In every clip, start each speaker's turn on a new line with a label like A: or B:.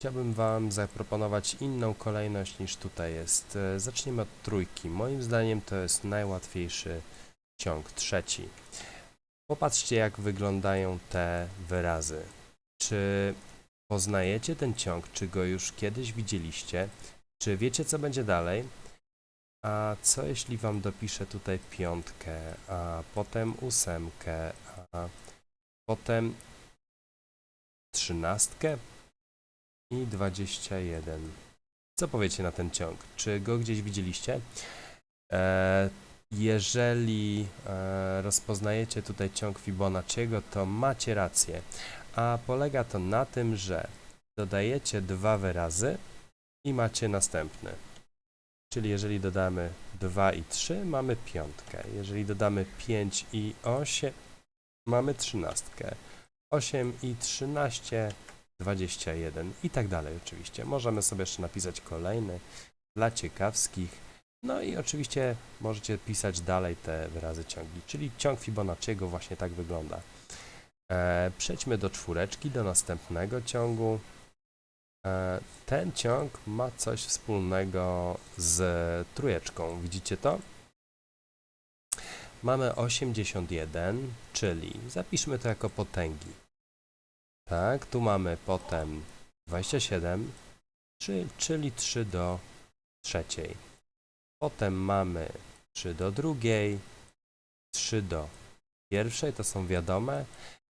A: Chciałbym Wam zaproponować inną kolejność niż tutaj jest. E, Zacznijmy od trójki. Moim zdaniem to jest najłatwiejszy ciąg, trzeci. Popatrzcie, jak wyglądają te wyrazy. Czy poznajecie ten ciąg? Czy go już kiedyś widzieliście? Czy wiecie, co będzie dalej? A co jeśli Wam dopiszę tutaj piątkę, a potem ósemkę, a potem trzynastkę i 21. Co powiecie na ten ciąg? Czy go gdzieś widzieliście? E, jeżeli e, rozpoznajecie tutaj ciąg Fibonacciego, to macie rację. A polega to na tym, że dodajecie dwa wyrazy i macie następny. Czyli jeżeli dodamy 2 i 3, mamy piątkę. Jeżeli dodamy 5 i 8, mamy trzynastkę. 8 i 13, 21 i tak dalej oczywiście. Możemy sobie jeszcze napisać kolejny dla ciekawskich. No i oczywiście możecie pisać dalej te wyrazy ciągli, czyli ciąg Fibonacciego właśnie tak wygląda. E, przejdźmy do czwóreczki, do następnego ciągu. E, ten ciąg ma coś wspólnego z trójeczką. Widzicie to? Mamy 81, czyli zapiszmy to jako potęgi. Tak, tu mamy potem 27, czy, czyli 3 do trzeciej. Potem mamy 3 do drugiej, 3 do pierwszej, to są wiadome.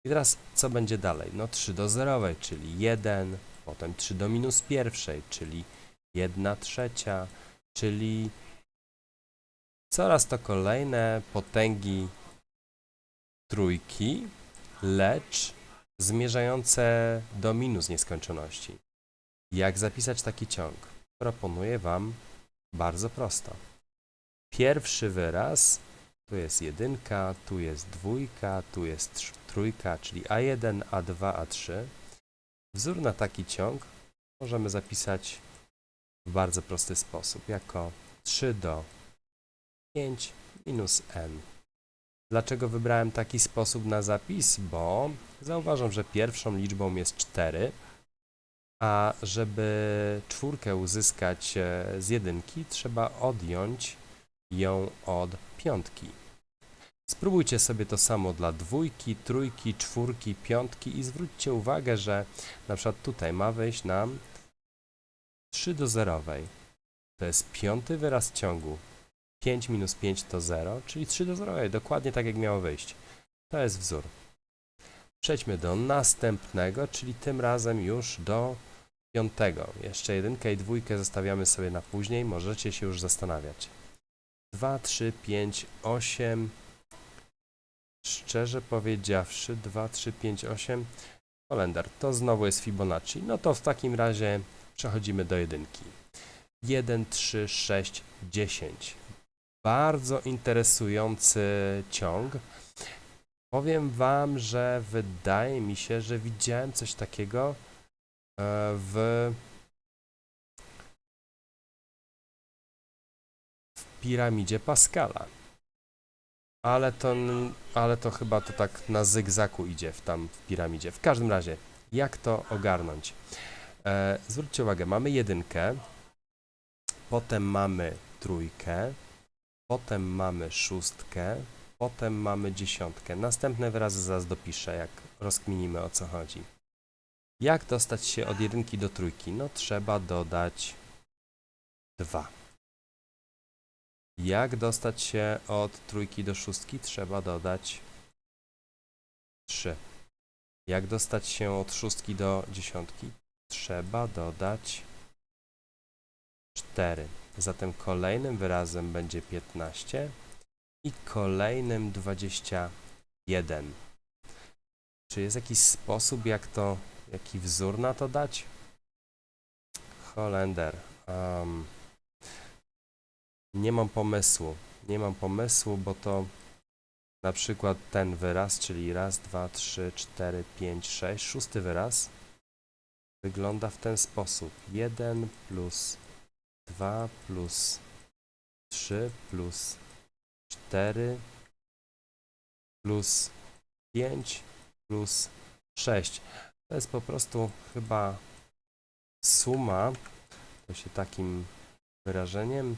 A: I teraz co będzie dalej? No 3 do zerowej, czyli 1, potem 3 do minus pierwszej, czyli 1 trzecia, czyli coraz to kolejne potęgi trójki, lecz zmierzające do minus nieskończoności. Jak zapisać taki ciąg? Proponuję Wam bardzo prosto. Pierwszy wyraz tu jest jedynka, tu jest dwójka, tu jest trójka, czyli A1, A2, A3. Wzór na taki ciąg możemy zapisać w bardzo prosty sposób, jako 3 do 5 minus n. Dlaczego wybrałem taki sposób na zapis? Bo zauważam, że pierwszą liczbą jest 4, a żeby czwórkę uzyskać e, z jedynki, trzeba odjąć ją od piątki. Spróbujcie sobie to samo dla dwójki, trójki, czwórki, piątki i zwróćcie uwagę, że na przykład tutaj ma wyjść nam 3 do zerowej. To jest piąty wyraz ciągu. 5 minus 5 to 0, czyli 3 do 0, dokładnie tak jak miało wyjść. To jest wzór. Przejdźmy do następnego, czyli tym razem już do piątego. Jeszcze jedynkę i dwójkę zostawiamy sobie na później, możecie się już zastanawiać. 2, 3, 5, 8. Szczerze powiedziawszy, 2, 3, 5, 8. Kolendar, to znowu jest Fibonacci. No to w takim razie przechodzimy do jedynki. 1, 3, 6, 10 bardzo interesujący ciąg. Powiem Wam, że wydaje mi się, że widziałem coś takiego e, w, piramidzie Pascala. Ale to, ale to chyba to tak na zygzaku idzie w tam w piramidzie. W każdym razie, jak to ogarnąć? E, zwróćcie uwagę, mamy jedynkę, potem mamy trójkę, Potem mamy szóstkę, potem mamy dziesiątkę. Następne wyrazy zaraz dopiszę, jak rozkminimy o co chodzi. Jak dostać się od jedynki do trójki? No trzeba dodać 2. Jak dostać się od trójki do szóstki? Trzeba dodać 3. Jak dostać się od szóstki do dziesiątki? Trzeba dodać 4. Zatem kolejnym wyrazem będzie 15 i kolejnym 21. Czy jest jakiś sposób, jak to, jaki wzór na to dać? Holender. Um, nie mam pomysłu. Nie mam pomysłu, bo to na przykład ten wyraz, czyli raz, dwa, trzy, cztery, pięć, sześć, szósty wyraz wygląda w ten sposób. 1 plus 2 plus 3 plus 4 plus 5 plus 6. To jest po prostu chyba suma, to się takim wyrażeniem,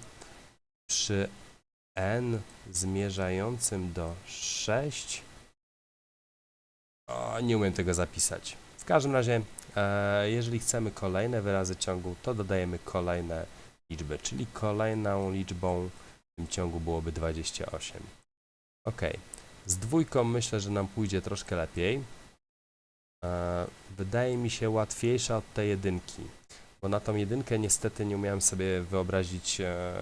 A: przy n zmierzającym do 6. O, nie umiem tego zapisać. W każdym razie, e, jeżeli chcemy kolejne wyrazy ciągu, to dodajemy kolejne liczby, czyli kolejną liczbą w tym ciągu byłoby 28. Ok, z dwójką myślę, że nam pójdzie troszkę lepiej. E, wydaje mi się łatwiejsza od tej jedynki, bo na tą jedynkę niestety nie umiałem sobie wyobrazić, e,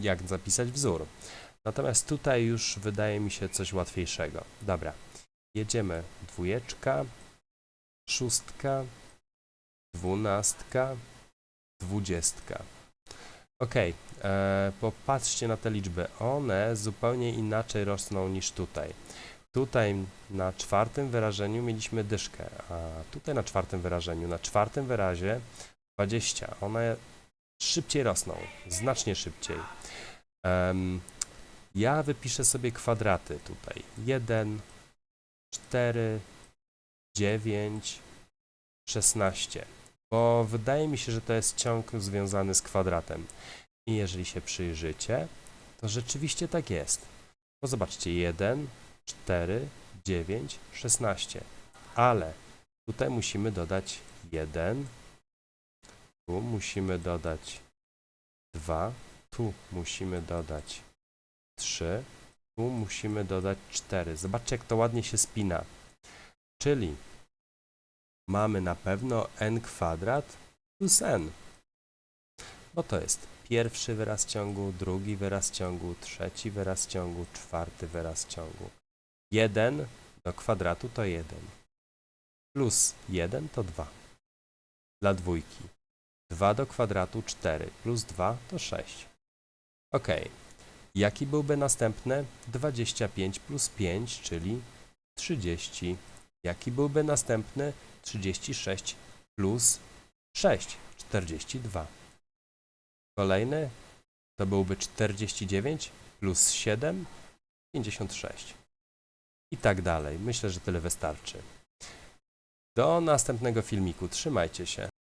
A: jak zapisać wzór. Natomiast tutaj już wydaje mi się coś łatwiejszego. Dobra, jedziemy dwójeczka, szóstka, dwunastka, dwudziestka. Ok, e, popatrzcie na te liczby. One zupełnie inaczej rosną niż tutaj. Tutaj na czwartym wyrażeniu mieliśmy dyszkę, a tutaj na czwartym wyrażeniu, na czwartym wyrazie 20. One szybciej rosną, znacznie szybciej. Em, ja wypiszę sobie kwadraty tutaj. 1, 4, 9, 16. Bo wydaje mi się, że to jest ciąg związany z kwadratem. I jeżeli się przyjrzycie, to rzeczywiście tak jest. Bo zobaczcie, 1, 4, 9, 16. Ale tutaj musimy dodać 1, tu musimy dodać 2, tu musimy dodać 3, tu musimy dodać 4. Zobaczcie, jak to ładnie się spina. Czyli mamy na pewno n kwadrat plus n. Bo to jest pierwszy wyraz ciągu, drugi wyraz ciągu, trzeci wyraz ciągu, czwarty wyraz ciągu. 1 do kwadratu to 1. Plus 1 to 2. Dla dwójki. 2 do kwadratu 4 plus 2 to 6. Ok. Jaki byłby następny? 25 plus 5, czyli 30. Jaki byłby następny? 36 plus 6, 42. Kolejny to byłby 49 plus 7, 56. I tak dalej. Myślę, że tyle wystarczy. Do następnego filmiku. Trzymajcie się.